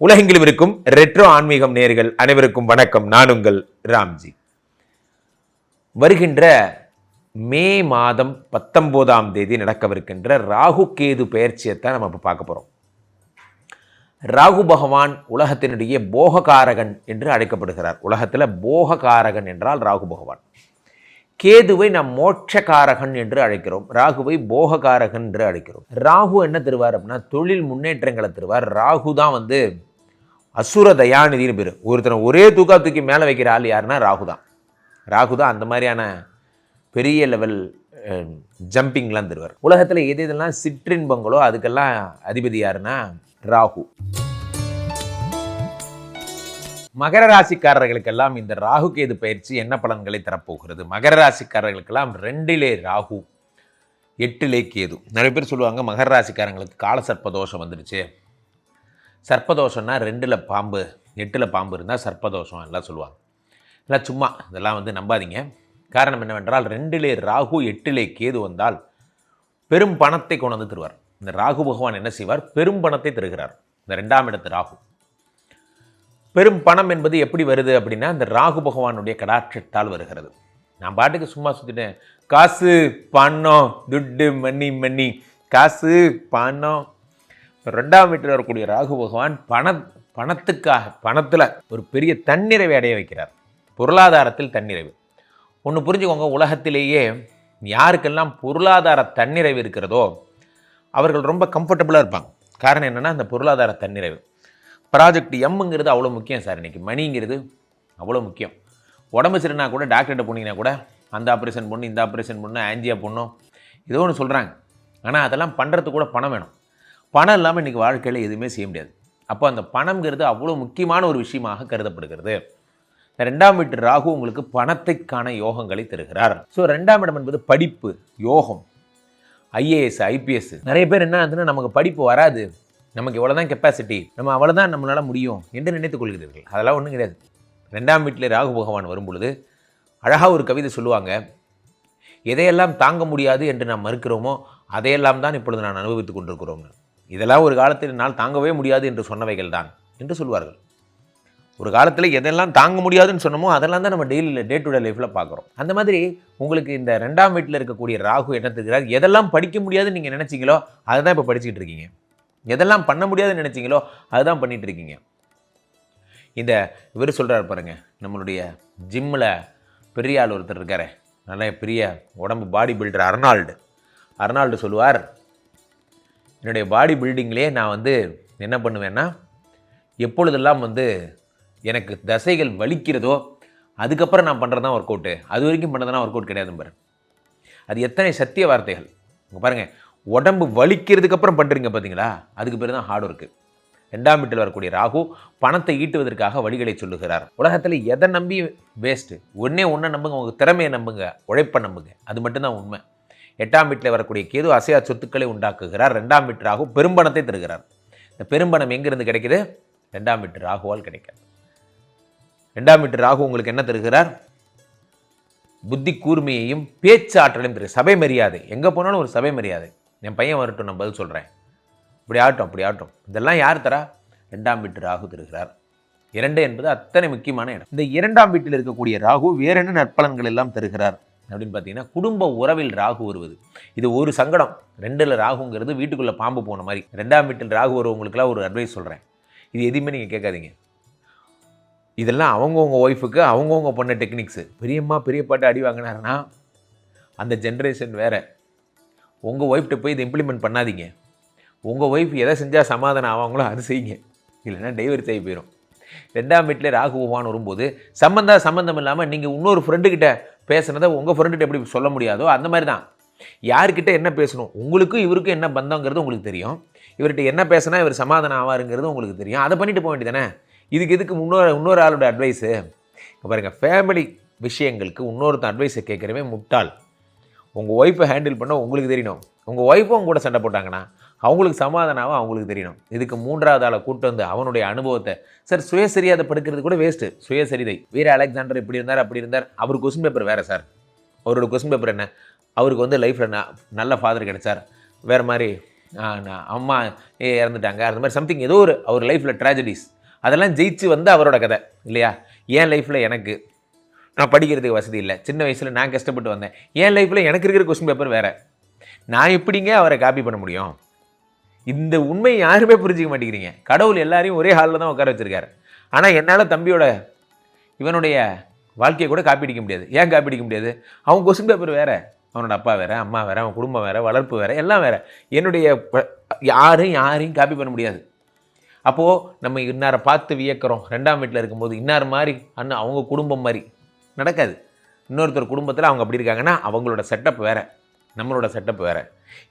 உலகெங்கிலும் இருக்கும் ரெட்ரோ ஆன்மீகம் நேர்கள் அனைவருக்கும் வணக்கம். நான் உங்கள் ராம்ஜி. வருகின்ற மே மாதம் பத்தொம்போதாம் தேதி நடக்கவிருக்கின்ற ராகு கேது பெயர்ச்சியைத்தான் நம்ம இப்போ பார்க்க போகிறோம் ராகு பகவான் உலகத்தினுடைய போககாரகன் என்று அழைக்கப்படுகிறார். உலகத்தில் போககாரகன் என்றால் ராகு பகவான். கேதுவை நாம் மோட்சகாரகன் என்று அழைக்கிறோம். ராகுவை போககாரகன் என்று அழைக்கிறோம். ராகு என்ன தருவார் அப்படின்னா தொழில் முன்னேற்றங்களை தருவார். ராகு தான் வந்து அசுர தயாநிதினு பேர். ஒருத்தனை ஒரே தூக்கா தூக்கி மேலே வைக்கிற ஆள் யாருன்னா ராகு தான். ராகு தான் அந்த மாதிரியான பெரிய லெவல் ஜம்பிங்லாம் தருவார். உலகத்தில் எது எதெல்லாம் சிற்றின்பங்களோ அதுக்கெல்லாம் அதிபதி யாருன்னா ராகு. மகர ராசிக்காரர்களுக்கெல்லாம் இந்த ராகு கேது பயிற்சி என்ன பலன்களை தரப்போகிறது? மகர ராசிக்காரர்களுக்கெல்லாம் ரெண்டிலே ராகு எட்டிலே கேது. நிறைய பேர் சொல்லுவாங்க மகர ராசிக்காரங்களுக்கு கால சர்ப்பதோஷம் வந்துடுச்சு. சர்ப்பதோஷம்னா ரெண்டில் பாம்பு எட்டில் பாம்பு இருந்தால் சர்ப்பதோஷம் எல்லாம் சொல்லுவாங்க. எல்லாம் சும்மா இதெல்லாம் வந்து நம்பாதீங்க. காரணம் என்னவென்றால் ரெண்டிலே ராகு எட்டிலே கேது வந்தால் பெரும் பணத்தை கொண்டு வந்து தருவார். இந்த ராகு பகவான் என்ன செய்வார்? பெரும் பணத்தை தருகிறார். இந்த ரெண்டாம் இடத்து ராகு. பெரும் பணம் என்பது எப்படி வருது அப்படின்னா அந்த ராகு பகவானுடைய கடாட்சத்தால் வருகிறது. நான் பாட்டுக்கு சும்மா சுற்றிட்டேன் காசு பணம் துட்டு மணி மணி. காசு பணம். ரெண்டாம் வீட்டில் வரக்கூடிய ராகு பகவான் பண பணத்துக்காக பணத்தில் ஒரு பெரிய தன்னிறைவை அடைய வைக்கிறார். பொருளாதாரத்தில் தன்னிறைவு. ஒன்று புரிஞ்சுக்கோங்க உலகத்திலேயே யாருக்கெல்லாம் பொருளாதார தன்னிறைவு இருக்கிறதோ அவர்கள் ரொம்ப கம்ஃபர்டபுளாக இருப்பாங்க. காரணம் என்னென்னா அந்த பொருளாதார தன்னிறைவு. ப்ராஜெக்ட் எம்முங்கிறது அவ்வளோ முக்கியம் சார் இன்றைக்கி மணிங்கிறது அவ்வளோ முக்கியம். உடம்பு சரினா கூட டாக்டர்கிட்ட போனீங்கன்னா கூட அந்த ஆப்ரேஷன் பண்ணு இந்த ஆப்ரேஷன் பண்ணு ஆன்ஜியா பொண்ணும் ஏதோ ஒன்று சொல்கிறாங்க ஆனால் அதெல்லாம் பண்ணுறதுக்கு கூட பணம் வேணும். பணம் இல்லாமல் இன்றைக்கி வாழ்க்கையில் எதுவுமே செய்ய முடியாது. அப்போ அந்த பணம்ங்கிறது அவ்வளோ முக்கியமான ஒரு விஷயமாக கருதப்படுகிறது. ரெண்டாம் வீட்டு ராகு உங்களுக்கு பணத்தைக்கான யோகங்களை தருகிறார். ஸோ ரெண்டாம் இடம் என்பது படிப்பு யோகம். ஐஏஎஸ் ஐபிஎஸ் நிறைய பேர் என்ன ஆகுதுன்னா நமக்கு படிப்பு வராது. நமக்கு இவ்வளோ தான் கெப்பாசிட்டி நம்ம அவ்வளோதான் நம்மளால் முடியும் என்று நினைத்துக் கொள்கிறீர்கள். அதெல்லாம் ஒன்றும் கிடையாது. ரெண்டாம் வீட்டில் ராகு பகவான் வரும் பொழுது அழகாக ஒரு கவிதை சொல்லுவாங்க. எதையெல்லாம் தாங்க முடியாது என்று நாம் மறுக்கிறோமோ அதையெல்லாம் தான் இப்பொழுது நான் அனுபவித்துக் கொண்டிருக்கிறோம் இதெல்லாம் ஒரு காலத்தில் என்னால் தாங்கவே முடியாது என்று சொன்னவைகள் தான் என்று சொல்வார்கள். ஒரு காலத்தில் எதெல்லாம் தாங்க முடியாதுன்னு சொன்னமோ அதெல்லாம் தான் நம்ம டெய்லி டே டு டே லைஃப்பில் பார்க்குறோம். அந்த மாதிரி உங்களுக்கு இந்த ரெண்டாம் வீட்டில் இருக்கக்கூடிய ராகு என்ன தெரிகிறார்? எதெல்லாம் படிக்க முடியாதுன்னு நீங்கள் நினச்சிங்களோ அதை தான் இப்போ படிச்சுக்கிட்டு இருக்கீங்க. எதெல்லாம் பண்ண முடியாதுன்னு நினச்சிங்களோ அதுதான் பண்ணிகிட்டு இருக்கீங்க. இந்த இவர் சொல்கிறார் பாருங்க நம்மளுடைய ஜிம்மில் பெரிய ஆள் ஒருத்தர் இருக்கார். நல்ல பெரிய உடம்பு பாடி பில்டர் அர்னால்டு. அர்னால்டு சொல்லுவார் என்னுடைய பாடி பில்டிங்லேயே நான் வந்து என்ன பண்ணுவேன்னா எப்பொழுதெல்லாம் வந்து எனக்கு தசைகள் வலிக்கிறதோ அதுக்கப்புறம் நான் பண்ணுறது தான் ஒர்க் அவுட்டு அது வரைக்கும் பண்ணுறதுனா ஒர்க் அவுட் கிடையாது பாரு அது எத்தனை சத்திய வார்த்தைகள். இங்கே பாருங்கள் உடம்பு வலிக்கிறதுக்கு அப்புறம் பண்ணுறீங்க பார்த்தீங்களா அதுக்கு பேர் தான் ஹார்ட் ஒர்க்கு. ரெண்டாம் வீட்டில் வரக்கூடிய ராகு பணத்தை ஈட்டுவதற்காக வழிகளை சொல்லுகிறார். உலகத்தில் எதை நம்பி வேஸ்ட்டு ஒன்றே ஒன்றை நம்புங்க உங்கள் திறமையை நம்புங்க உழைப்பை நம்புங்க. அது மட்டும்தான் உண்மை. எட்டாம் வீட்டில் வரக்கூடிய கேது அசையா சொத்துக்களை உண்டாக்குகிறார். ரெண்டாம் வீட்டு ராகு பெரும்பணத்தை தருகிறார். இந்த பெரும்பணம் எங்கேருந்து கிடைக்கிது? ரெண்டாம் வீட்டு ராகுவால் கிடைக்காது. ரெண்டாம் வீட்டு ராகு உங்களுக்கு என்ன தருகிறார்? புத்தி கூர்மையையும் பேச்சு ஆற்றலையும் தரு சபை மரியாதை. எங்கே போனாலும் ஒரு சபை மரியாதை. என் பையன் வரட்டும் நான் பதில் சொல்கிறேன் இப்படி ஆகட்டும் அப்படி ஆகட்டும். இதெல்லாம் யார் தரா? ரெண்டாம் வீட்டு ராகு தருகிறார். இரண்டு என்பது அத்தனை முக்கியமான இடம். இந்த இரண்டாம் வீட்டில் இருக்கக்கூடிய ராகு வேற என்ன நற்பலன்கள் எல்லாம் தருகிறார்? அப்படின்னு பார்த்தீங்கன்னா குடும்ப உறவில் ராகு வருவது. இது ஒரு சங்கடம். ரெண்டில் ராகுங்கிறது வீட்டுக்குள்ளே பாம்பு போன மாதிரி. ரெண்டாம் வீட்டில் ராகு வருவவங்களுக்குலாம் ஒரு அட்வைஸ் சொல்கிறேன் இது எதுவுமே நீங்கள் கேட்காதீங்க. இதெல்லாம் அவங்கவுங்க ஒய்ஃபுக்கு அவங்கவுங்க பண்ண டெக்னிக்ஸு பெரியம்மா பெரியப்பாட்டு அடி வாங்கினாருன்னா அந்த ஜென்ரேஷன் வேறு. உங்கள் ஒய்ஃப்ட்ட போய் இதை இம்ப்ளிமெண்ட் பண்ணாதீங்க. உங்கள் ஒய்ஃப் எதை செஞ்சால் சமாதானம் ஆவாங்களோ அது செய்யுங்க. இல்லைன்னா டைவர்ஸ் ஆகி போயிடும் ரெண்டாம் வீட்டில் ராகு பகவான் வரும்போது சம்மந்தம் சம்மந்தம் இல்லாமல் நீங்கள் இன்னொரு ஃப்ரெண்டுக்கிட்ட பேசுனதை உங்கள் ஃப்ரெண்டுகிட்ட எப்படி சொல்ல முடியாதோ அந்த மாதிரி தான். யார்கிட்ட என்ன பேசணும்? உங்களுக்கும் இவருக்கும் என்ன பந்தங்கிறது உங்களுக்கு தெரியும். இவர்கிட்ட என்ன பேசினா இவர் சமாதானம் ஆவாருங்கிறது உங்களுக்கு தெரியும். அதை பண்ணிட்டு போக வேண்டியதானே இதுக்கு எதுக்கு இன்னொரு இன்னொரு ஆளோட அட்வைஸு பாருங்கள் ஃபேமிலி விஷயங்களுக்கு இன்னொருத்தன் அட்வைஸை கேட்குறவே முட்டாள். உங்கள் ஒய்ஃபை ஹேண்டில் பண்ண உங்களுக்கு தெரியணும். உங்கள் ஒய்ஃபும் கூட சண்டை போட்டாங்கன்னா அவங்களுக்கு சமாதானாவும் அவங்களுக்கு தெரியணும். இதுக்கு மூன்றாவது ஆளை கூட்டு வந்து அவனுடைய அனுபவத்தை சார் சுயசரியாதை படுக்கிறது கூட வேஸ்ட்டு சுயசரிதை. வீர அலெக்சாண்டர் இப்படி இருந்தார் அப்படி இருந்தார். அவர் கொஸ்டின் பேப்பர் வேறு சார். அவரோட கொஸ்டின் பேப்பர் என்ன? அவருக்கு வந்து லைஃப்பில் நல்ல ஃபாதர் கிடைச்சார். வேறு மாதிரி அம்மா இறந்துட்டாங்க. அந்த மாதிரி சம்திங் ஏதோ ஒரு அவர் லைஃப்பில் ட்ராஜடிஸ் அதெல்லாம் ஜெயிச்சு வந்து அவரோட கதை இல்லையா? என் லைஃப்பில் எனக்கு நான் படிக்கிறதுக்கு வசதி இல்லை. சின்ன வயசில் நான் கஷ்டப்பட்டு வந்தேன். என் லைஃப்பில் எனக்கு இருக்கிற கொஸ்டின் பேப்பர் வேறு. நான் எப்படிங்க அவரை காப்பி பண்ண முடியும்? இந்த உண்மை யாருமே புரிஞ்சிக்க மாட்டேங்கிறீங்க. கடவுள் எல்லாரையும் ஒரே ஹாலில் தான் உட்கார வச்சுருக்காரு. ஆனால் என்னால் தம்பியோட இவனுடைய வாழ்க்கையை கூட காப்பி அடிக்க முடியாது. ஏன் காப்பி அடிக்க முடியாது? அவன் கொஸ்டின் பேப்பர் வேறு. அவனோட அப்பா வேறு அம்மா வேறு அவன் குடும்பம் வேறு வளர்ப்பு வேறு எல்லாம் வேறு. என்னுடைய ப- யாரும் யாரையும் காப்பி பண்ண முடியாது. அப்போது நம்ம இன்னாரை பார்த்து வியக்கிறோம். ரெண்டாம் வீட்டில் இருக்கும்போது இன்னார் மாதிரி அண்ணன் அவங்க குடும்பம் மாதிரி. நடக்காது. இன்னொருத்தர் குடும்பத்தில் அவங்க அப்படி இருக்காங்கன்னா அவங்களோட செட்டப் வேறு நம்மளோட செட்டப் வேறு.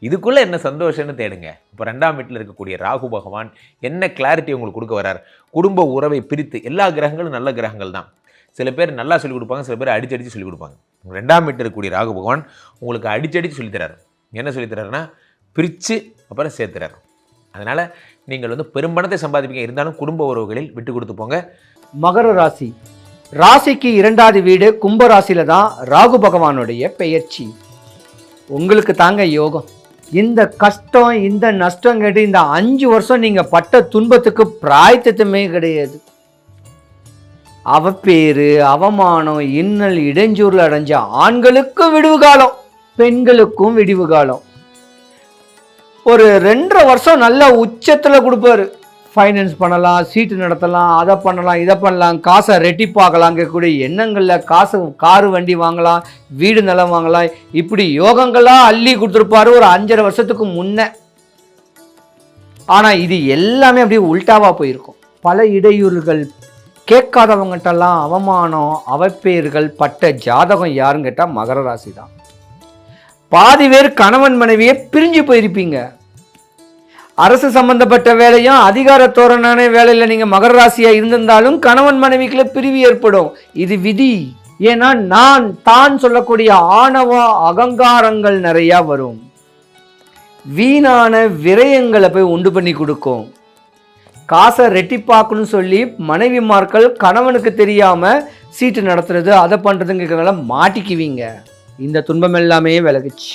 இதுக்குள்ளே என்ன சந்தோஷம்னு தேடுங்க. இப்போ ரெண்டாம் வீட்டில் இருக்கக்கூடிய ராகு பகவான் என்ன கிளாரிட்டி உங்களுக்கு கொடுக்க வரார் குடும்ப உறவை பிரித்து எல்லா கிரகங்களும் நல்ல கிரகங்கள் தான். சில பேர் நல்லா சொல்லிக் கொடுப்பாங்க சில பேர் அடிச்சு அடித்து சொல்லிக் கொடுப்பாங்க. ரெண்டாம் வீட்டில் இருக்கக்கூடிய ராகு பகவான் உங்களுக்கு அடிச்சு அடிச்சு சொல்லித் என்ன சொல்லித் தராருன்னா பிரித்து அப்புறம் சேர்த்துறாரு. அதனால் நீங்கள் வந்து பெரும்பணத்தை சம்பாதிப்பீங்க. இருந்தாலும் குடும்ப உறவுகளில் விட்டு கொடுத்து போங்க. மகர ராசி. ராசிக்கு இரண்டாவது வீடு கும்ப ராசியில தான் ராகு பகவானுடைய பெயர்ச்சி. உங்களுக்கு தாங்க யோகம். இந்த கஷ்டம் இந்த நஷ்டம் கேட்டு இந்த அஞ்சு வருஷம் நீங்க பட்ட துன்பத்துக்கு பிராய்த்தமே கிடையாது. அவப்பேரு அவமானம் இன்னல் இடைஞ்சூர்ல அடைஞ்ச ஆண்களுக்கும் விடுவுகாலம் பெண்களுக்கும் விடிவு காலம். ஒரு ரெண்டரை வருஷம் நல்ல உச்சத்துல கொடுப்பாரு. ஃபைனான்ஸ் பண்ணலாம் சீட்டு நடத்தலாம் அதை பண்ணலாம் இதை பண்ணலாம் காசை ரெட்டிப்பாக்கலாம் எண்ணங்களில் காசு காரு வண்டி வாங்கலாம் வீடு நிலம் வாங்கலாம். இப்படி யோகங்களாக அள்ளி கொடுத்துருப்பாரு ஒரு அஞ்சரை வருஷத்துக்கு முன்ன. ஆனால் இது எல்லாமே அப்படியே உல்டாவாக போயிருக்கும். பல இடையூறுகள் கேட்காதவங்ககிட்டலாம் அவமானம் அவப்பேர்கள் பட்ட ஜாதகம் யாருன்னு கேட்டால் மகர ராசி தான் பாதி பேர் கணவன் மனைவியே பிரிஞ்சு போயிருப்பீங்க. அரசு சம்பந்தப்பட்ட வேலையும் அதிகார தோரணான வேலையில் நீங்கள் மகர ராசியா இருந்திருந்தாலும் கணவன் மனைவிக்குள்ள பிரிவு ஏற்படும். இது விதி. ஏன்னா நான் தான் சொல்லக்கூடிய ஆணவ அகங்காரங்கள் நிறையா வரும். வீணான விரயங்களை போய் உண்டு பண்ணி கொடுக்கும். காசை ரெட்டிப்பாக்கணும்னு சொல்லி மனைவிமார்கள் கணவனுக்கு தெரியாம சீட்டு நடத்துறது அதை பண்றதுங்கிறதுல மாட்டிக்குவீங்க. இந்த துன்பம் எல்லாமே விலகுச்சு.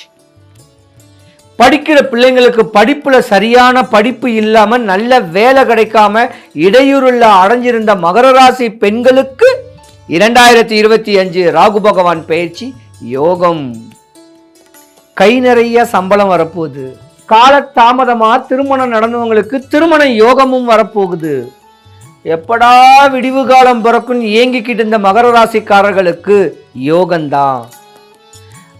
படிக்கிற பிள்ளைங்களுக்கு படிப்பில் சரியான படிப்பு இல்லாமல் நல்ல வேலை கிடைக்காம இடையூறுல அடைஞ்சிருந்த மகர ராசி பெண்களுக்கு இரண்டாயிரத்தி இருபத்தி அஞ்சு ராகு பகவான் பயிற்சி யோகம். கை நிறைய சம்பளம் வரப்போகுது. காலத்தாமதமாக திருமணம் நடந்தவங்களுக்கு திருமண யோகமும் வரப்போகுது. எப்படா விடிவு காலம் பிறக்குன்னு ஏங்கிக்கிட்டு இருந்த மகர ராசிக்காரர்களுக்கு யோகம்தான்.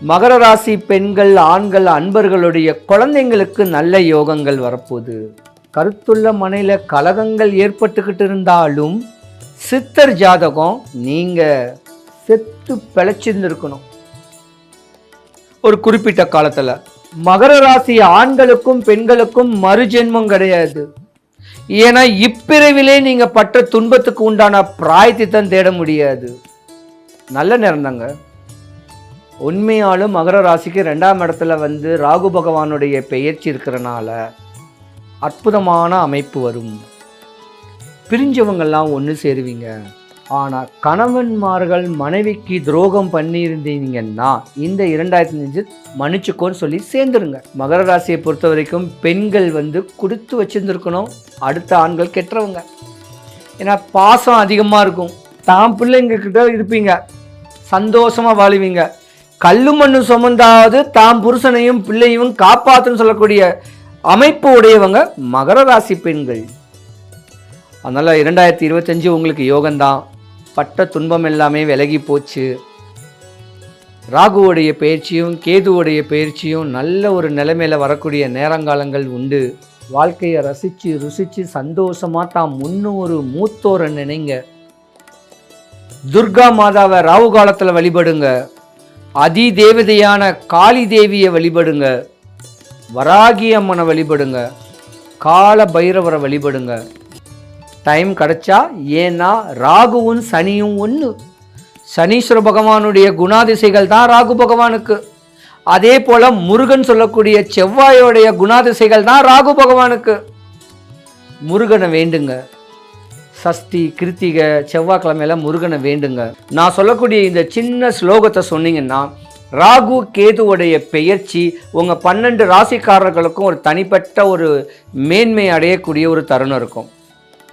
மகர ராசி பெண்கள் ஆண்கள் அன்பர்களுடைய குழந்தைங்களுக்கு நல்ல யோகங்கள் வரப்போகுது. கருத்துள்ள மனையில் கலகங்கள் ஏற்பட்டுக்கிட்டு இருந்தாலும் சித்தர் ஜாதகம் நீங்கள் செத்து பிழைச்சிருந்துருக்கணும். ஒரு குறிப்பிட்ட காலத்தில் மகர ராசி ஆண்களுக்கும் பெண்களுக்கும் மறுஜென்மம் கிடையாது. ஏன்னா இப்பிறவிலே நீங்கள் பட்ட துன்பத்துக்கு உண்டான பிராயத்தித்தம் தேட முடியாது. நல்ல நேரம் தாங்க. உண்மையாலும் மகர ராசிக்கு ரெண்டாம் இடத்துல வந்து ராகு பகவானுடைய பெயர்ச்சி இருக்கிறனால அற்புதமான அமைப்பு வரும். பிரிஞ்சவங்கள்லாம் ஒன்று சேருவீங்க. ஆனால் கணவன்மார்கள் மனைவிக்கு துரோகம் பண்ணியிருந்தீங்கன்னா இந்த இரண்டாயிரத்தி அஞ்சு மன்னிச்சுக்கோன்னு சொல்லி சேர்ந்துருங்க. மகர ராசியை பொறுத்த வரைக்கும் பெண்கள் வந்து கொடுத்து வச்சிருந்துருக்கணும். அடுத்த ஆண்கள் கெட்டவங்க. ஏன்னா பாசம் அதிகமாக இருக்கும். தான் பிள்ளைங்க கிட்ட இருப்பீங்க. சந்தோஷமாக வாழுவீங்க. கல்லு மண்ணு சுமந்தாவது தாம் புருஷனையும் பிள்ளையும் காப்பாற்றுன்னு சொல்லக்கூடிய அமைப்பு உடையவங்க மகர ராசி பெண்கள். அதனால் இரண்டாயிரத்தி இருபத்தஞ்சு உங்களுக்கு யோகம்தான். பட்ட துன்பம் எல்லாமே விலகி போச்சு. ராகுவுடைய பயிற்சியும் கேதுவுடைய பயிற்சியும் நல்ல ஒரு நிலைமையில் வரக்கூடிய நேரங்காலங்கள் உண்டு. வாழ்க்கையை ரசித்து ருசித்து சந்தோஷமாக தாம் முன்னோரு மூத்தோரை நினைங்க. துர்கா மாதாவை ராகு காலத்தில் வழிபடுங்க. அதி தேவதையான காளி தேவியை வழிபடுங்க. வராகி அம்மனை வழிபடுங்க. கால பைரவரை வழிபடுங்க. டைம் கிடைச்சா ஏன்னா ராகுவும் சனியும் ஒன்று சனீஸ்வர பகவானுடைய குணாதிசைகள் தான் ராகு பகவானுக்கு. அதே போல் முருகன் சொல்லக்கூடிய செவ்வாயோடைய குணாதிசைகள் தான் ராகு பகவானுக்கு. முருகனை வேண்டுங்க. சஷ்டி கிருத்திகை செவ்வாய்க்கிழமையில முருகனை வேண்டுங்க. நான் சொல்லக்கூடிய இந்த சின்ன ஸ்லோகத்தை சொன்னீங்கன்னா ராகு கேதுவுடைய பெயர்ச்சி உங்கள் பன்னெண்டு ராசிக்காரர்களுக்கும் ஒரு தனிப்பட்ட ஒரு மேன்மை அடையக்கூடிய ஒரு தருணம் இருக்கும்.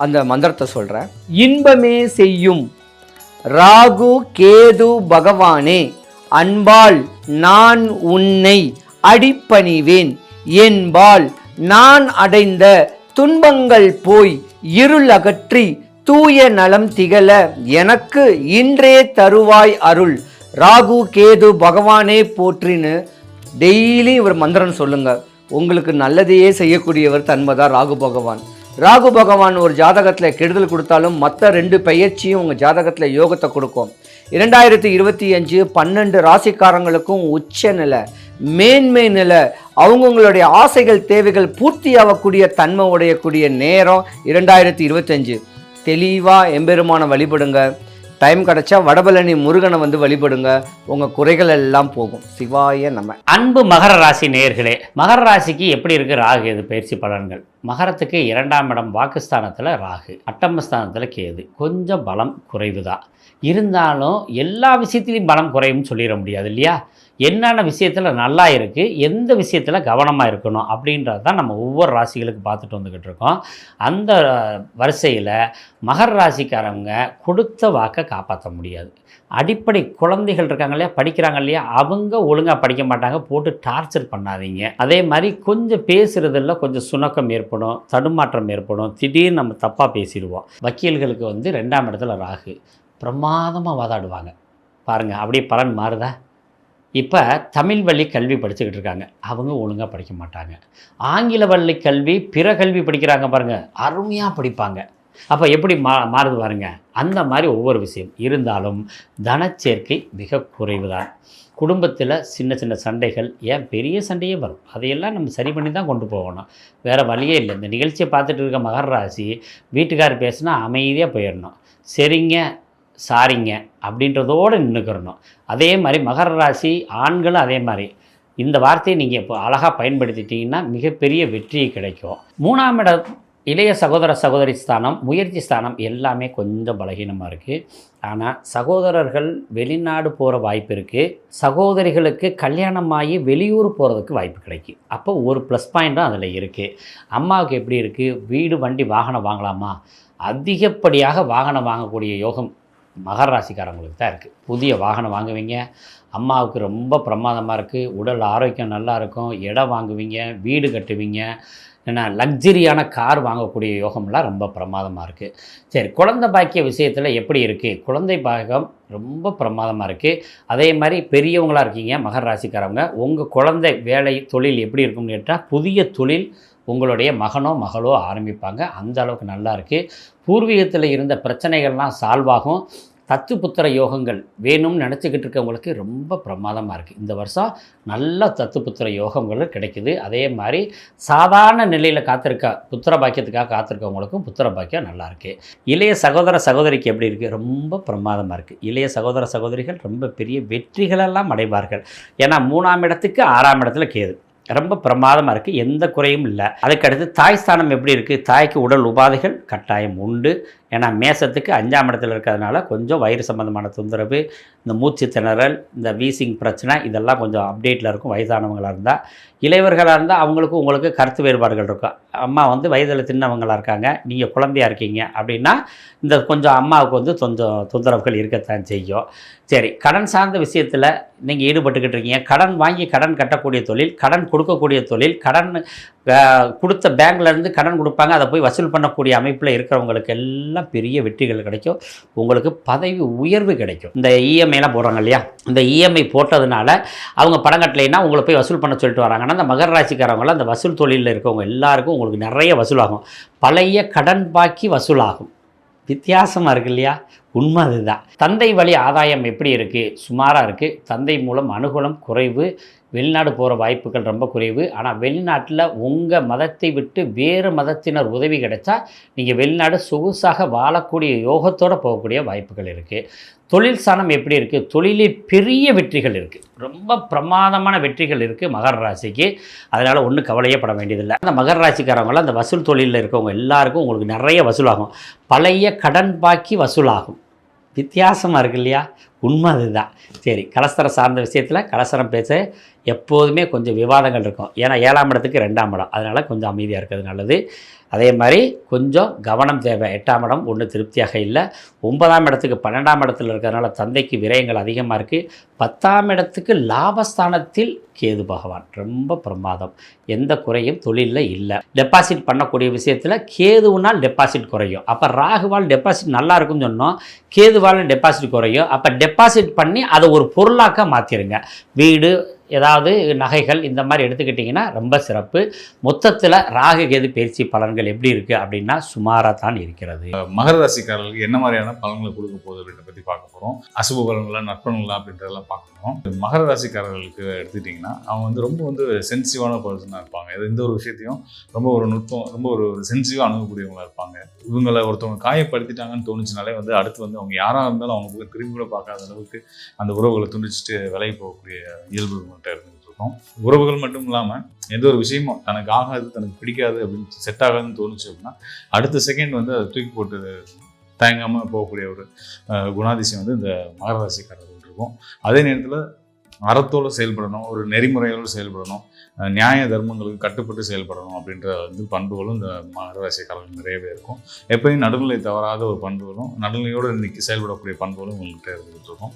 அந்த மந்திரத்தை சொல்கிறேன் இன்பமே செய்யும் ராகு கேது பகவானே அன்பால் நான் உன்னை அடிப்பணிவேன். என்பால் நான் அடைந்த துன்பங்கள் போய் இருள் அகற்றி தூய நலம் திகழ எனக்கு இன்றே தருவாய் அருள். ராகு கேது பகவானே போற்றின்னு டெய்லி இவர் மந்திரம் சொல்லுங்க. உங்களுக்கு நல்லதையே செய்யக்கூடியவர் தன்மதா ராகு பகவான். ராகு பகவான் ஒரு ஜாதகத்தில் கெடுதல் கொடுத்தாலும் மற்ற ரெண்டு பெயர்ச்சியும் உங்கள் ஜாதகத்தில் யோகத்தை கொடுக்கும். இரண்டாயிரத்தி இருபத்தி அஞ்சு பன்னெண்டு ராசிக்காரங்களுக்கும் உச்ச நிலை மேன்மை நிலை அவங்கவுங்களுடைய ஆசைகள் தேவைகள் பூர்த்தியாகக்கூடிய தன்மை உடையக்கூடிய நேரம் இரண்டாயிரத்தி இருபத்தஞ்சு தெளிவாக எம்பெருமான வழிபடுங்க. டைம் கிடைச்சா வடபழனி முருகனை வந்து வழிபடுங்க. உங்கள் குறைகள் எல்லாம் போகும். சிவாய நம்ம அன்பு மகர ராசி நேர்களே மகர ராசிக்கு எப்படி இருக்கு ராகு? இது பயிற்சி பலன்கள். மகரத்துக்கு இரண்டாம் இடம் வாக்குஸ்தானத்தில் ராகு. அட்டமஸ்தானத்தில் கேது. கொஞ்சம் பலம் குறைவு தான் இருந்தாலும் எல்லா விஷயத்திலையும் பலம் குறையும்னு சொல்லிட முடியாது இல்லையா? என்னென்ன விஷயத்தில் நல்லா இருக்குது எந்த விஷயத்தில் கவனமாக இருக்கணும் அப்படின்றது தான் நம்ம ஒவ்வொரு ராசிகளுக்கு பார்த்துட்டு வந்துக்கிட்டு இருக்கோம். அந்த வரிசையில் மகர ராசிக்காரவங்க கொடுத்த வாக்கை காப்பாற்ற முடியாது. அடிப்படை குழந்தைகள் இருக்காங்க இல்லையா படிக்கிறாங்க இல்லையா அவங்க ஒழுங்காக படிக்க மாட்டாங்க போட்டு டார்ச்சர் பண்ணாதீங்க. அதே மாதிரி கொஞ்சம் பேசுகிறதுல கொஞ்சம் சுணக்கம் ஏற்படும் தடுமாற்றம் ஏற்படும் திடீர்னு நம்ம தப்பாக பேசிடுவோம். வக்கீல்களுக்கு வந்து ரெண்டாம் இடத்துல ராகு பிரமாதமாக வாதாடுவாங்க. பாருங்கள் அப்படியே பலன் மாறுதா? இப்போ தமிழ் வழி கல்வி படிச்சுக்கிட்டு இருக்காங்க. அவங்க ஒழுங்காக படிக்க மாட்டாங்க. ஆங்கில வழி கல்வி பிற கல்வி படிக்கிறாங்க பாருங்கள் அருமையாக படிப்பாங்க. அப்போ எப்படி மா மாறுது பாருங்க. அந்த மாதிரி ஒவ்வொரு விஷயம். இருந்தாலும் தனச்சேர்க்கை மிக குறைவு தான் குடும்பத்தில் சின்ன சின்ன சண்டைகள் ஏன் பெரிய சண்டையே வரும். அதையெல்லாம் நம்ம சரி பண்ணி தான் கொண்டு போகணும். வேறு வழியே இல்லை. இந்த நிகழ்ச்சியை பார்த்துட்டு இருக்க மகர ராசி வீட்டுக்கார் பேசினா அமைதியாக போயிடணும். சரிங்க சாரிங்க அப்படின்றதோடு நின்றுக்கிறணும் அதே மாதிரி மகர ராசி ஆண்களும் அதே மாதிரி. இந்த வார்த்தையை நீங்கள் இப்போ அழகாக பயன்படுத்திட்டீங்கன்னா மிகப்பெரிய வெற்றி கிடைக்கும். மூணாம் இடம் இளைய சகோதர சகோதரி ஸ்தானம் முயற்சி ஸ்தானம் எல்லாமே கொஞ்சம் பலகீனமாக இருக்குது ஆனால் சகோதரர்கள் வெளிநாடு போகிற வாய்ப்பு இருக்குது சகோதரிகளுக்கு கல்யாணமாகி வெளியூர் போகிறதுக்கு வாய்ப்பு கிடைக்கும். அப்போ ஒரு ப்ளஸ் பாயிண்ட்டும் அதில் இருக்குது அம்மாவுக்கு எப்படி இருக்குது வீடு வண்டி வாகனம் வாங்கலாமா? அதிகப்படியாக வாகனம் வாங்கக்கூடிய யோகம் மகர ராசிக்காரங்களுக்கு தான் இருக்குது புதிய வாகனம் வாங்குவீங்க. அம்மாவுக்கு ரொம்ப பிரமாதமாக இருக்குது உடல் ஆரோக்கியம் நல்லா இருக்கும். இடம் வாங்குவீங்க. வீடு கட்டுவீங்க. ஏன்னா லக்ஸரியான கார் வாங்கக்கூடிய யோகம்லாம் ரொம்ப பிரமாதமாக இருக்குது சரி குழந்தை பாக்கிய விஷயத்தில் எப்படி இருக்குது குழந்தை பாகம் ரொம்ப பிரமாதமாக இருக்குது அதே மாதிரி பெரியவங்களாக இருக்கீங்க மகர ராசிக்காரவங்க. உங்கள் குழந்தை வேலை தொழில் எப்படி இருக்கும்னு கேட்டால் புதிய தொழில் உங்களுடைய மகனோ மகளோ ஆரம்பிப்பாங்க. அந்த அளவுக்கு நல்லா இருக்குது பூர்வீகத்தில் இருந்த பிரச்சனைகள்லாம் சால்வ் ஆகும். தத்து புத்திர யோகங்கள் வேணும்னு நினச்சிக்கிட்டு இருக்கவங்களுக்கு ரொம்ப பிரமாதமாக இருக்குது இந்த வருஷம் நல்ல தத்து புத்திர யோகங்கள் கிடைக்குது. அதே மாதிரி சாதாரண நிலையில் காத்திருக்க புத்திர பாக்கியத்துக்காக காத்திருக்கவங்களுக்கும் புத்திர பாக்கியம் நல்லாயிருக்கு இளைய சகோதர சகோதரிக்கு எப்படி இருக்குது ரொம்ப பிரமாதமாக இருக்குது இளைய சகோதர சகோதரிகள் ரொம்ப பெரிய வெற்றிகளெல்லாம் அடைவார்கள். ஏன்னா மூணாம் இடத்துக்கு ஆறாம் இடத்துல கேது. ரொம்ப பிரமாதமாக இருக்குது எந்த குறையும் இல்லை. அதுக்கடுத்து தாய் ஸ்தானம் எப்படி இருக்குது தாய்க்கு உடல் உபாதைகள் கட்டாயம் உண்டு. ஏன்னா மேசத்துக்கு அஞ்சாம் இடத்துல இருக்கிறதுனால கொஞ்சம் வயிறு சம்மந்தமான தொந்தரவு இந்த மூச்சு திணறல் இந்த வீசிங் பிரச்சனை இதெல்லாம் கொஞ்சம் அப்டேட்டில் இருக்கும் வயதானவங்களாக இருந்தால் இளையவர்களாக இருந்தால் அவங்களுக்கும் உங்களுக்கு கருத்து வேறுபாடுகள் இருக்கும். அம்மா வந்து வயதில் தின்னவங்களாக இருக்காங்க நீங்கள் குழந்தையா இருக்கீங்க அப்படின்னா இந்த கொஞ்சம் அம்மாவுக்கு வந்து கொஞ்சம் தொந்தரவுகள் இருக்கத்தான் செய்யும். சரி கடன் சார்ந்த விஷயத்தில் நீங்கள் ஈடுபட்டுக்கிட்டு இருக்கீங்க. கடன் வாங்கி கடன் கட்டக்கூடிய தொழில் கடன் கொடுக்கக்கூடிய தொழில் கடன் கொடுத்த பேங்க்லேருந்து கடன் கொடுப்பாங்க. அதை போய் வசூல் பண்ணக்கூடிய அமைப்பில் இருக்கிறவங்களுக்கு எல்லாம் பெரிய வெற்றிகள் கிடைக்கும். உங்களுக்கு பதவி உயர்வு கிடைக்கும். இந்த இஎம்ஐலாம் போடுறாங்க இல்லையா? இந்த இஎம்ஐ போட்டதுனால அவங்க பணம் கட்டலைன்னா உங்களை போய் வசூல் பண்ண சொல்லிட்டு வராங்கன்னா அந்த மகர ராசிக்காரவங்களாம் அந்த வசூல் தொழிலில் இருக்கவங்க எல்லாருக்கும் உங்களுக்கு நிறைய வசூலாகும். பழைய கடன் பாக்கி வசூலாகும். வித்தியாசமாக இருக்கு இல்லையா? உண்மை அதுதான். தந்தை வழி ஆதாயம் எப்படி இருக்குது சுமாராக இருக்குது தந்தை மூலம் அனுகூலம் குறைவு வெளிநாடு போகிற வாய்ப்புகள் ரொம்ப குறைவு. ஆனால் வெளிநாட்டில் உங்கள் மதத்தை விட்டு வேறு மதத்தினர் உதவி கிடைச்சா நீங்கள் வெளிநாடு சொகுசாக வாழக்கூடிய யோகத்தோடு போகக்கூடிய வாய்ப்புகள் இருக்குது தொழில் சாணம் எப்படி இருக்குது தொழிலில் பெரிய வெற்றிகள் இருக்குது ரொம்ப பிரமாதமான வெற்றிகள் இருக்குது மகர ராசிக்கு. அதனால் ஒன்றும் கவலையே பட வேண்டியதில்லை. அந்த மகர ராசிக்காரவங்களாம் அந்த வசூல் தொழிலில் இருக்கவங்க எல்லாருக்கும் உங்களுக்கு நிறைய வசூலாகும். பழைய கடன் பாக்கி வசூலாகும். வித்தியாசமாக இருக்கு இல்லையா? உண்மை அதுதான் சரி கலசரம் சார்ந்த விஷயத்தில் கலசரம் பேச எப்போதுமே கொஞ்சம் விவாதங்கள் இருக்கும். ஏன்னா ஏழாம் இடத்துக்கு ரெண்டாம் இடம். அதனால் கொஞ்சம் அமைதியாக இருக்கிறது நல்லது. அதே மாதிரி கொஞ்சம் கவனம் தேவை. எட்டாம் இடம் ஒன்றும் திருப்தியாக இல்லை. ஒன்பதாம் இடத்துக்கு பன்னெண்டாம் இடத்துல இருக்கிறதுனால தந்தைக்கு விரயங்கள் அதிகமாக இருக்குது பத்தாம் இடத்துக்கு லாபஸ்தானத்தில் கேது பகவான். ரொம்ப பிரமாதம். எந்த குறையும் தொழிலில் இல்லை. டெபாசிட் பண்ணக்கூடிய விஷயத்தில் கேதுவுனால் டெபாசிட் குறையும். அப்போ ராகுவால் டெபாசிட் நல்லா இருக்கும்னு சொன்னோம். கேதுவால் டெபாசிட் குறையும். அப்போ டெபாசிட் பண்ணி அதை ஒரு பொருளாக்க மாற்றிடுங்க வீடு ஏதாவது நகைகள் இந்த மாதிரி எடுத்துக்கிட்டிங்கன்னா ரொம்ப சிறப்பு. மொத்தத்தில் ராகு கேது பயிற்சி பலன்கள் எப்படி இருக்குது அப்படின்னா சுமாராக தான் இருக்கிறது. மகர ராசிக்காரர்களுக்கு என்ன மாதிரியான பலன்களை கொடுக்க போகுது அப்படின்றத பற்றி பார்க்க போகிறோம் அசுப பலன்களா நற்பலன்களா அப்படின்றதெல்லாம் பார்க்கணும் மகர ராசிக்காரர்களுக்கு எடுத்துக்கிட்டிங்கன்னா அவங்க வந்து ரொம்ப வந்து சென்சிட்டிவான பர்சனாக இருப்பாங்க. இது எந்த ஒரு விஷயத்தையும் ரொம்ப ஒரு நுட்பம் ரொம்ப ஒரு சென்சிட்டிவாக அணுகக்கூடியவங்களா இருப்பாங்க. இவங்களை ஒருத்தவங்க காயப்படுத்திட்டாங்கன்னு தோணுச்சுனாலே வந்து அடுத்து வந்து அவங்க யாராக இருந்தாலும் அவங்க திரும்பி கூட பார்க்காத அளவுக்கு அந்த உறவுகளை துணிச்சிட்டு விலகி போகக்கூடிய இயல்பு இவங்கள்ட்ட இருந்துகிட்டு இருக்கும் உறவுகள் மட்டும் இல்லாமல் எந்த ஒரு விஷயமும் தனக்கு ஆகாது தனக்கு பிடிக்காது அப்படின்னு செட் ஆகாதுன்னு தோணுச்சு அப்படின்னா அடுத்த செகண்ட் வந்து அதை தூக்கி போட்டு தயங்காமல் போகக்கூடிய ஒரு குணாதிசயம் வந்து இந்த மகர ராசிக்காரர்கள் இருக்கும். அதே நேரத்தில் அறத்தோடு செயல்படணும் ஒரு நெறிமுறையோடு செயல்படணும். நியாய தர்மங்களுக்கு கட்டுப்பட்டு செயல்படணும் அப்படின்ற வந்து பண்புகளும் இந்த மகர ராசிக்காரர்கள் நிறையவே இருக்கும். எப்பயும் நடுநிலை தவறாத ஒரு பண்புகளும் நடுநிலையோடு இன்னைக்கு செயல்படக்கூடிய பண்புகளும் உங்கள்கிட்ட இருந்துகிட்டு இருக்கும்.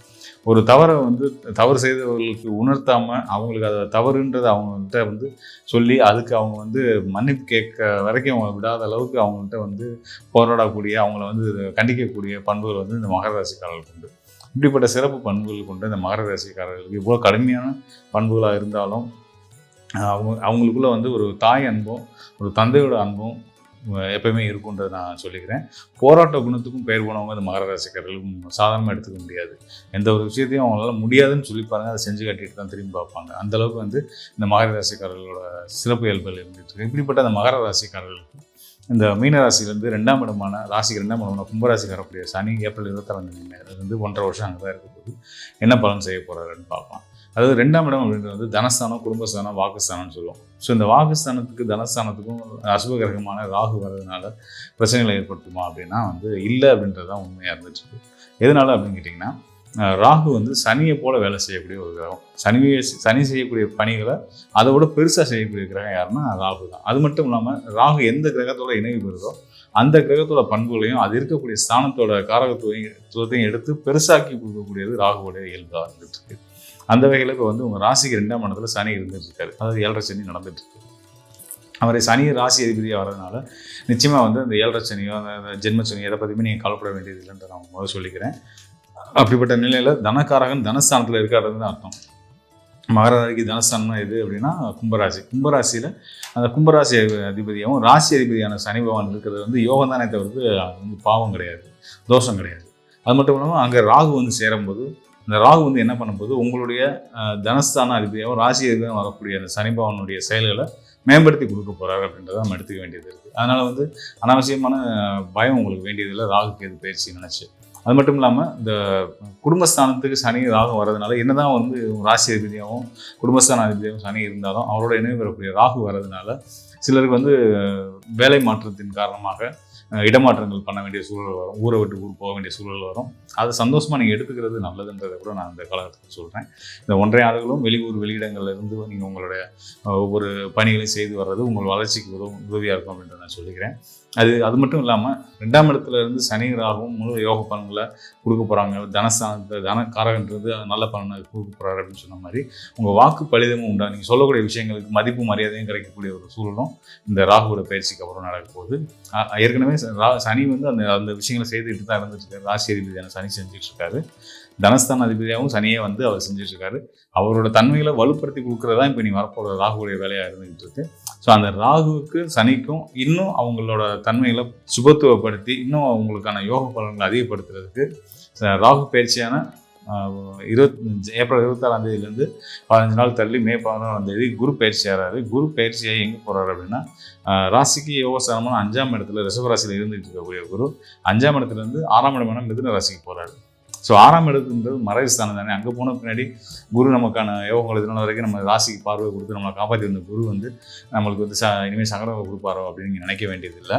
ஒரு தவறை வந்து தவறு செய்தவர்களுக்கு உணர்த்தாமல் அவங்களுக்கு அதை தவறுன்றதை அவங்கள்ட்ட வந்து சொல்லி அதுக்கு அவங்க வந்து மன்னிப்பு கேட்க வரைக்கும் அவங்க விடாத அளவுக்கு அவங்கள்ட்ட வந்து போராடக்கூடிய அவங்கள வந்து கண்டிக்கக்கூடிய பண்புகள் வந்து இந்த மகர ராசிக்காரர்களுக்கு உண்டு. இப்படிப்பட்ட சிறப்பு பண்புகள் கொண்ட இந்த மகர ராசிக்காரர்களுக்கு இவ்வளோ கடுமையான பண்புகளாக இருந்தாலும் அவங்க அவங்களுக்குள்ளே வந்து ஒரு தாய் அன்பும் ஒரு தந்தையோட அன்பும் எப்பயுமே இருக்குன்றதை நான் சொல்லிக்கிறேன். போராட்ட குணத்துக்கும் பெயர் போனவங்க இந்த மகர ராசிக்காரர்களும் சாதாரணமாக எடுத்துக்க முடியாது. எந்த ஒரு விஷயத்தையும் அவங்களால முடியாதுன்னு சொல்லி பாருங்கள் அதை செஞ்சு கட்டிட்டு தான் திரும்பி பார்ப்பாங்க. அந்தளவுக்கு வந்து இந்த மகர ராசிக்காரர்களோட சிறப்பு இயல்புகள் இருந்துட்டு இப்படிப்பட்ட அந்த மகர ராசிக்காரர்களுக்கு இந்த மீனராசிலேருந்து ரெண்டாம் இடமான ராசிக்கு ரெண்டாம் இடமான கும்பராசிக்கு வரக்கூடிய சனி ஏப்ரல் இருபத்தாறாம் தேதி இருந்து ஒன்றரை வருஷம் அங்கே தான் இருக்க என்ன பலன் செய்ய போகிறாருன்னு பார்ப்பான் அதாவது ரெண்டாம் இடம் அப்படின்றது வந்து தனஸ்தானம் குடும்பஸ்தானம் வாக்குஸ்தானம்னு சொல்லுவோம். ஸோ இந்த வாக்குஸ்தானத்துக்கு தனஸ்தானத்துக்கும் அசுபகிரகமான ராகு வர்றதுனால பிரச்சனைகளை ஏற்படுத்துமா அப்படின்னா வந்து இல்லை அப்படின்றது தான் உண்மையாக இருந்துச்சு. எதனால அப்படின்னு கேட்டிங்கன்னா ராகு வந்து சனியை போல வேலை செய்யக்கூடிய ஒரு கிரகம். சனியை சனி செய்யக்கூடிய பணிகளை அதை விட பெருசாக செய்யக்கூடிய கிரகம் யாருன்னா ராகு தான். அது மட்டும் இல்லாமல் ராகு எந்த கிரகத்தோட இணைவு பெறுதோ அந்த கிரகத்தோட பண்புகளையும் அது இருக்கக்கூடிய ஸ்தானத்தோட காரகத்துவத்தையும் எடுத்து பெருசாக்கி கொடுக்கக்கூடியது ராகுவோடைய இயல்பாக இருந்துட்டு இருக்கு. அந்த வகையில் இப்போ வந்து உங்கள் ராசிக்கு ரெண்டாம் இடத்துல சனி இருந்துட்டு இருக்காரு. அதாவது ஏழரை சனி நடந்துட்டு இருக்கு. அவரை சனி ராசி அதிபதியாக வர்றதுனால நிச்சயமாக வந்து அந்த ஏழரை சனியோ அந்த ஜென்ம சனியோ எதை பற்றியுமே நீங்கள் கவலைப்பட வேண்டியது இல்லைன்ற நான் முதல் சொல்லிக்கிறேன். அப்படிப்பட்ட நிலையில் தனக்காரகன் தனஸ்தானத்தில் இருக்காருன்னு தான் அர்த்தம். மகராஜிக்கு தனஸ்தானம்னா தனஸ்தானம் எது அப்படின்னா கும்பராசி. கும்பராசியில் அந்த கும்பராசி அதிபதியாகவும் ராசி அதிபதியான சனி பகவான் இருக்கிறது வந்து யோகம் தானே தவிர்த்து அது வந்து பாவம் கிடையாது. தோஷம் கிடையாது. அது மட்டும் இல்லாமல் அங்கே ராகு வந்து சேரும்போது இந்த ராகு வந்து என்ன பண்ணும்போது உங்களுடைய தனஸ்தான அதிபதியாகவும் ராசி அதிபதியாகவும் வரக்கூடிய அந்த சனிபவனுடைய செயல்களை மேம்படுத்தி கொடுக்க போகிறார் அப்படின்றத நம்ம எடுத்துக்க வேண்டியது இருக்குது அதனால் வந்து அனாவசியமான பயம் உங்களுக்கு வேண்டியதில்லை. ராகு எது பயிற்சி நினச்சி. அது மட்டும் இல்லாமல் இந்த குடும்பஸ்தானத்துக்கு சனி ராகு வர்றதுனால என்னதான் வந்து ராசி அதிபதியாகவும் குடும்பஸ்தான அதிபதியாகவும் சனி இருந்தாலும் அவரோட இணைவு வரக்கூடிய ராகு வர்றதுனால சிலருக்கு வந்து வேலை மாற்றத்தின் காரணமாக இடமாற்றங்கள் பண்ண வேண்டிய சூழல் வரும். ஊரை விட்டு ஊர் போக வேண்டிய சூழல் வரும். அது சந்தோஷமாக நீங்கள் எடுத்துக்கிறது நல்லதுன்றதை கூட நான் இந்த காலகட்டத்தில் சொல்கிறேன் இந்த ஒன்றை ஆண்டுகளும் வெளியூர் வெளியிடங்கள்ல இருந்து நீங்கள் உங்களுடைய ஒவ்வொரு பணிகளையும் செய்து வர்றது உங்கள் வளர்ச்சிக்கு உதவும் உதவியாக இருக்கும் அப்படின்றத நான் சொல்லிக்கிறேன். அது அது மட்டும் இல்லாமல் ரெண்டாம் இடத்துல இருந்து சனி ராகவும் முழு யோக பலன்களை கொடுக்க போகிறாங்க தனஸ்தானத்தை தன காரகன்றது நல்ல பலனை கொடுக்க போகிறாரு அப்படின்னு சொன்ன மாதிரி உங்கள் வாக்கு பலிதமும் உண்டா? நீங்கள் சொல்லக்கூடிய விஷயங்களுக்கு மதிப்பு மரியாதையும் கிடைக்கக்கூடிய ஒரு சூழலும் இந்த ராகுவோட பயிற்சிக்கு அப்புறம் நடக்க போகுது. ஏற்கனவே சனி வந்து அந்த அந்த விஷயங்களை செய்துக்கிட்டு தான் இருந்துட்டு இருக்காரு. ராசி அதிபதியான சனி செஞ்சுட்டு இருக்காரு. தனஸ்தான அதிபதியாகவும் சனியே வந்து அவர் செஞ்சுட்டு அவரோட தன்மைகளை வலுப்படுத்தி கொடுக்குறதா இப்போ நீ வரப்போகிற ராகுடைய வேலையாக இருந்துகிட்டு இருக்கு. ஸோ அந்த ராகுவுக்கு சனிக்கும் இன்னும் அவங்களோட தன்மைகளை சுபத்துவப்படுத்தி இன்னும் அவங்களுக்கான யோக பலன்களை அதிகப்படுத்துறதுக்கு ராகு பயிற்சியான இருபத் ஏப்ரல் இருபத்தாறாம் தேதியிலேருந்து பதினஞ்சு நாள் தள்ளி மே பதினொன்றாம் தேதி குரு பயிற்சி ஆறாரு. குரு பயிற்சியாக எங்கே போகிறாரு அப்படின்னா ராசிக்கு யோகசாரமான அஞ்சாம் இடத்துல ரிஷபராசியில் இருந்துகிட்டு இருக்கக்கூடிய குரு அஞ்சாம் இடத்துலேருந்து ஆறாம் இடமான மிதுன ராசிக்கு போகிறாரு ஸோ ஆறாம் இடத்துன்றது மறைவு ஸ்தானம் தானே? அங்கே போன பின்னாடி குரு நமக்கான யோகங்கள் இதனால வரைக்கும் நம்ம ராசிக்கு பார்வை கொடுத்து நம்மளை காப்பாற்றி வந்த குரு வந்து நம்மளுக்கு வந்து ச இனிமேல் சங்கடம் கொடுப்பாரோ அப்படின்னு நினைக்க வேண்டியதில்லை.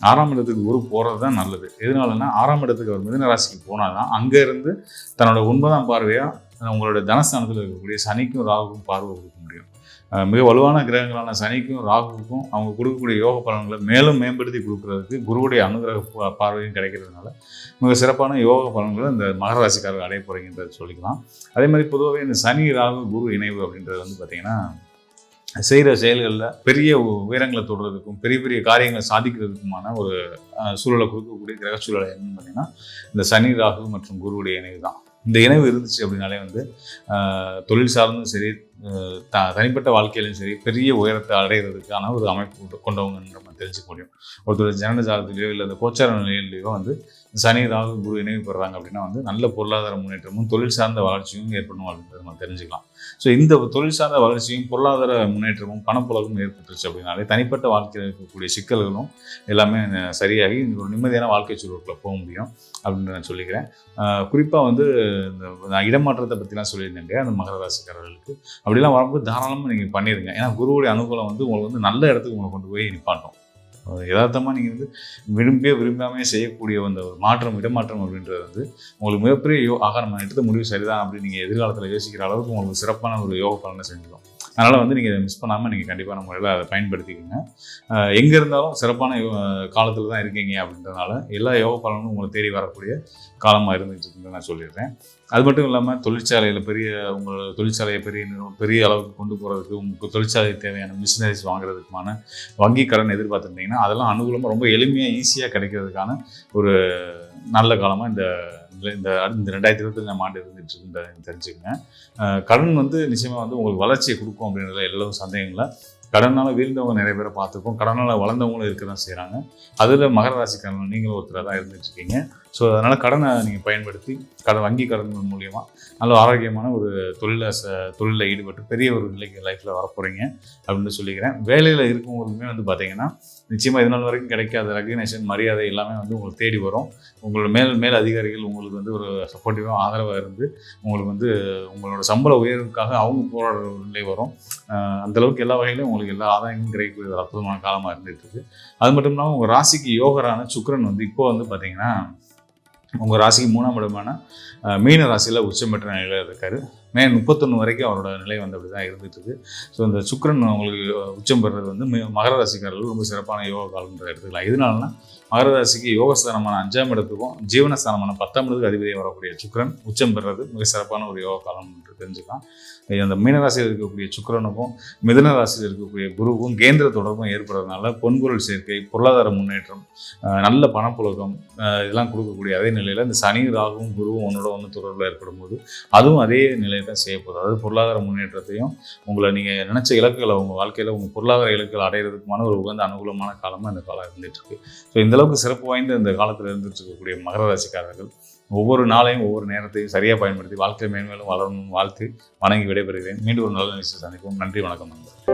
ஆறாம் இடத்துக்கு குரு போகிறது தான் நல்லது. எதனாலன்னா ஆறாம் இடத்துக்கு அவர் மிதுன ராசிக்கு போனால் தான் அங்கேருந்து தன்னோட ஒன்பதாம் பார்வையாக உங்களோட தனஸ்தானத்தில் இருக்கக்கூடிய சனிக்கும் ராகுக்கும் பார்வை கொடுக்க மிக வலுவான கிரகங்களான சனிக்கும் ராகுவுக்கும் அவங்க கொடுக்கக்கூடிய யோக பலன்களை மேலும் மேம்படுத்தி கொடுக்கறதுக்கு குருவுடைய அனுகிரக பார்வையும் கிடைக்கிறதுனால மிக சிறப்பான யோக பலன்களை இந்த மகர ராசிக்காரர்கள் அடைய போகிறீங்கன்றத சொல்லிக்கலாம். அதே மாதிரி பொதுவாகவே இந்த சனி ராகு குரு இணைவு அப்படின்றது வந்து பார்த்திங்கன்னா செய்கிற செயல்களில் பெரிய உயரங்களை தொடுறதுக்கும் பெரிய பெரிய காரியங்களை சாதிக்கிறதுக்குமான ஒரு சூழலை கொடுக்கக்கூடிய கிரக சூழலை என்னன்னு பார்த்தீங்கன்னா இந்த சனி ராகு மற்றும் குருவுடைய இணைவு தான். இந்த இணைவு இருந்துச்சு அப்படின்னாலே வந்து தொழில் சார்ந்தும் சரி த தனிப்பட்ட வாழ்க்கையிலும் சரி பெரிய உயரத்தை அடைகிறதுக்கான ஒரு அமைப்பு கொண்டவங்க நம்ம தெரிஞ்சுக்க முடியும். ஒருத்தர் ஜனன ஜாதத்திலேயோ இல்லை அந்த கோச்சார நிலையிலையோ வந்து சனி ராகு குரு இணைவு பெறாங்க அப்படின்னா வந்து நல்ல பொருளாதார முன்னேற்றமும் தொழில் சார்ந்த வளர்ச்சியும் ஏற்படணும் அப்படின்றத நம்ம தெரிஞ்சுக்கலாம். ஸோ இந்த தொழில் சார்ந்த வளர்ச்சியும் பொருளாதார முன்னேற்றமும் பணப்புழக்கமும் ஏற்பட்டுருச்சு அப்படின்னாலே தனிப்பட்ட வாழ்க்கையில் இருக்கக்கூடிய சிக்கல்களும் எல்லாமே சரியாகி ஒரு நிம்மதியான வாழ்க்கை சூழலுக்குள்ள போக முடியும். அப்படின்னு நான் சொல்லிக்கிறேன். குறிப்பாக வந்து இந்த நான் இடமாற்றத்தை பற்றிலாம் சொல்லியிருந்தேங்க அந்த மகர ராசிக்காரர்களுக்கு. அப்படிலாம் வரும்போது தாராளமாக நீங்கள் பண்ணிடுங்க ஏன்னா குருவுடைய அனுகூலம் வந்து உங்களுக்கு வந்து நல்ல இடத்துக்கு உங்களை கொண்டு போய் நிப்பாட்டும். யதார்த்தமாக நீங்கள் வந்து விரும்பியே விரும்பாமே செய்யக்கூடிய அந்த ஒரு மாற்றம் இடமாற்றம் அப்படின்றது வந்து உங்களுக்கு மிகப்பெரிய யோ ஆக நம்ம எடுத்த முடிவு சரிதான் அப்படின்னு நீங்கள் எதிர்காலத்தில் யோசிக்கிற அளவுக்கு உங்களுக்கு சிறப்பான ஒரு யோக பலனை செஞ்சிடும். அதனால் வந்து நீங்கள் மிஸ் பண்ணாமல் நீங்கள் கண்டிப்பான முறையில் அதை பயன்படுத்திக்கோங்க. எங்கே இருந்தாலும் சிறப்பான காலத்தில் தான் இருக்கீங்க அப்படின்றதுனால எல்லா யோக பலனும் உங்களை தேடி வரக்கூடிய காலமாக இருந்துட்டு இருக்குன்னு நான் சொல்லிடுறேன். அது மட்டும் இல்லாமல் தொழிற்சாலையில் பெரிய உங்களோட தொழிற்சாலையை பெரிய நிறுவனம் பெரிய அளவுக்கு கொண்டு போகிறதுக்கு உங்களுக்கு தொழிற்சாலைக்கு தேவையான மிஷினரிஸ் வாங்குறதுக்குமான வங்கி கடன் எதிர்பார்த்துருந்தீங்கன்னா அதெல்லாம் அனுகூலமாக ரொம்ப எளிமையாக ஈஸியாக கிடைக்கிறதுக்கான ஒரு நல்ல காலமாக இந்த இந்த இந்த ரெண்டாயிரத்தி இருபத்தஞ்சாம் ஆண்டு இருந்துட்டு இருக்குன்றதை தெரிஞ்சுக்கங்க. கடன் வந்து நிச்சயமாக வந்து உங்களுக்கு வளர்ச்சியை கொடுக்கும் அப்படின்றதுல எல்லோரும் சந்தேகங்களை. கடனால் வீழ்ந்தவங்க நிறைய பேரை பார்த்துருக்கோம் கடனால் வளர்ந்தவங்களும் இருக்க தான் செய்கிறாங்க அதில் மகர ராசிக்காரன் நீங்களும் ஒருத்தராக தான் இருந்துட்டுருக்கீங்க. ஸோ அதனால் கடனை நீங்கள் பயன்படுத்தி கடன் வங்கி கடன் மூலியமாக நல்ல ஆரோக்கியமான ஒரு தொழிலை ச தொழிலில் ஈடுபட்டு பெரிய ஒரு நிலைக்கு லைஃப்பில் வரப்போகிறீங்க அப்படின்னு சொல்லிக்கிறேன். வேலையில் இருக்கவங்களுக்குமே வந்து பார்த்தீங்கன்னா நிச்சயமாக இது நாள் வரைக்கும் கிடைக்காத ரெகக்னேஷன் மரியாதை எல்லாமே வந்து உங்களுக்கு தேடி வரும். உங்களோட மேல் மேல் அதிகாரிகள் உங்களுக்கு வந்து ஒரு சப்போர்ட்டிவாக ஆதரவாக இருந்து உங்களுக்கு வந்து உங்களோட சம்பள உயர்வுக்காக அவங்க போராடுற நிலை வரும். அந்தளவுக்கு எல்லா வகையிலும் உங்களுக்கு எல்லா ஆதாயமும் கிடைக்கக்கூடிய ஒரு அற்புதமான காலமாக இருந்துகிட்டு இருக்கு அது மட்டும் இல்லாமல் உங்கள் ராசிக்கு யோகரான சுக்கரன் வந்து இப்போ வந்து பார்த்தீங்கன்னா உங்கள் ராசிக்கு மூணாம் இடமான மீன ராசியில் உச்சம் பெற்ற நிலையில் இருக்காரு. மே முப்பத்தொன்று வரைக்கும் அவரோட நிலை வந்து அப்படி தான் இருந்துட்டு இருக்கு ஸோ இந்த சுக்கிரன் உங்களுக்கு உச்சம் பெறுறது வந்து மகர ராசிக்காரர்கள் ரொம்ப சிறப்பான யோக காலம்ன்ற எடுத்துக்கலாம். இதனாலனா மகர ராசிக்கு யோகஸ்தானமான அஞ்சாம் இடத்துக்கும் ஜீவனஸ்தானமான பத்தாம் இடத்துக்கு அதிபதியாக வரக்கூடிய சுக்கரன் உச்சம் பெறுறது. மிக சிறப்பான ஒரு யோக காலம் என்று தெரிஞ்சுக்கலாம். அந்த மீனராசியில் இருக்கக்கூடிய சுக்கரனுக்கும் மிதன ராசியில் இருக்கக்கூடிய குருவுக்கும் கேந்திர தொடர்பும் ஏற்படுறதுனால பொன்பொருள் சேர்க்கை பொருளாதார முன்னேற்றம் நல்ல பணப்புழக்கம் இதெல்லாம் கொடுக்கக்கூடிய அதே நிலையில் இந்த சனி ராகுவும் குருவும் ஒன்றோட ஒன்று தொடர்பில் ஏற்படும் போது அதுவும் அதே நிலையை தான் செய்ய போகுது. அதாவது பொருளாதார முன்னேற்றத்தையும் உங்களை நீங்கள் நினச்ச இலக்குகளை உங்கள் வாழ்க்கையில் உங்கள் பொருளாதார இலக்குகள் அடையிறதுக்குமான ஒரு உகந்த அனுகூலமான காலமாக இந்த காலம் இருந்துட்டு இருக்கு. ஸோ இந்த அளவுக்கு சிறப்பு வாய்ந்த இந்த காலத்தில் இருந்துட்டு இருக்கக்கூடிய மகர ராசிக்காரர்கள் ஒவ்வொரு நாளையும் ஒவ்வொரு நேரத்தையும் சரியாக பயன்படுத்தி வாழ்க்கை மேன்மேலும் வளரணும் வாழ்த்து வணங்கி விடைபெறுகிறேன். மீண்டும் ஒரு நல்ல நிகழ்ச்சி சந்திப்போம். நன்றி வணக்கம் நண்பர்கள்.